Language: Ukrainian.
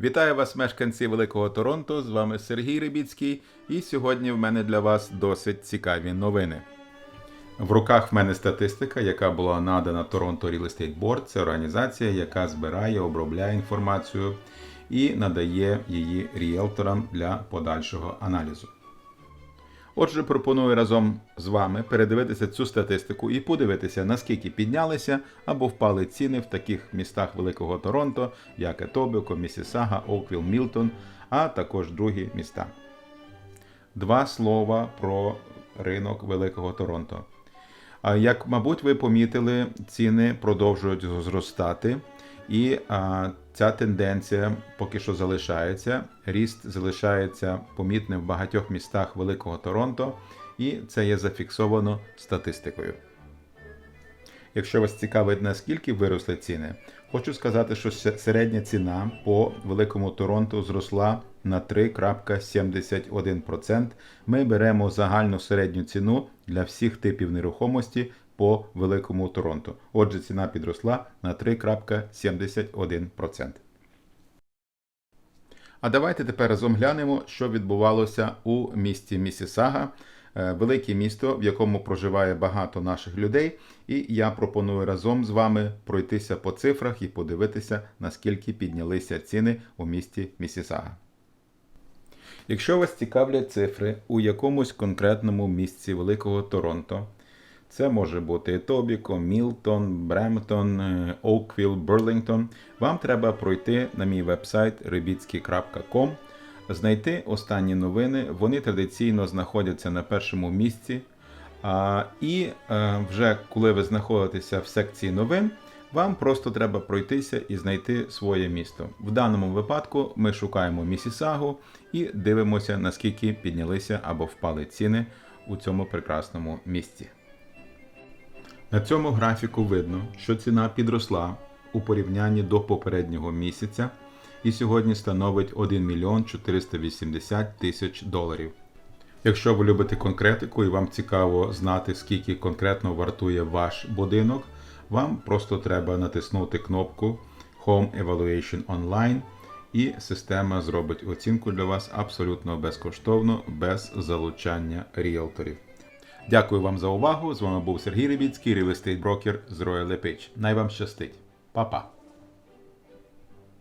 Вітаю вас, мешканці Великого Торонто. З вами Сергій Рибіцький, і сьогодні в мене для вас досить цікаві новини. В руках в мене статистика, яка була надана Торонто Real Estate Board. Це організація, яка збирає, обробляє інформацію і надає її ріелторам для подальшого аналізу. Отже, пропоную разом з вами передивитися цю статистику і подивитися, наскільки піднялися або впали ціни в таких містах Великого Торонто, як Етобіко, Місісага, Оуквіл, Мілтон, а також другі міста. Два слова про ринок Великого Торонто. Як, мабуть, ви помітили, ціни продовжують зростати, і а, ця тенденція поки що залишається. Ріст залишається помітним в багатьох містах Великого Торонто, і це є зафіксовано статистикою. Якщо вас цікавить, наскільки виросли ціни, хочу сказати, що середня ціна по Великому Торонто зросла на 3,71%. Ми беремо загальну середню ціну для всіх типів нерухомості по Великому Торонто. Отже, ціна підросла на 3,71%. А давайте тепер разом глянемо, що відбувалося у місті Місісага, е, велике місто, в якому проживає багато наших людей. І я пропоную разом з вами пройтися по цифрах і подивитися, наскільки піднялися ціни у місті Місісага. Якщо вас цікавлять цифри у якомусь конкретному місці Великого Торонто, це може бути Етобіко, Мілтон, Бремтон, е, Оуквіл, Берлінгтон. Вам треба пройти на мій вебсайт ribitsky.com, знайти останні новини. Вони традиційно знаходяться на першому місці. А, і е, вже коли ви знаходитеся в секції новин, вам просто треба пройтися і знайти своє місто. В даному випадку ми шукаємо Місісагу і дивимося, наскільки піднялися або впали ціни у цьому прекрасному місті. На цьому графіку видно, що ціна підросла у порівнянні до попереднього місяця і сьогодні становить 1 мільйон 480 тисяч доларів. Якщо ви любите конкретику і вам цікаво знати, скільки конкретно вартує ваш будинок, вам просто треба натиснути кнопку Home Evaluation Online і система зробить оцінку для вас абсолютно безкоштовно, без залучання ріелторів. Дякую вам за увагу. З вами був Сергій Рибіцький, Estate Broker з Royal LePage. Най вам щастить. Па-па!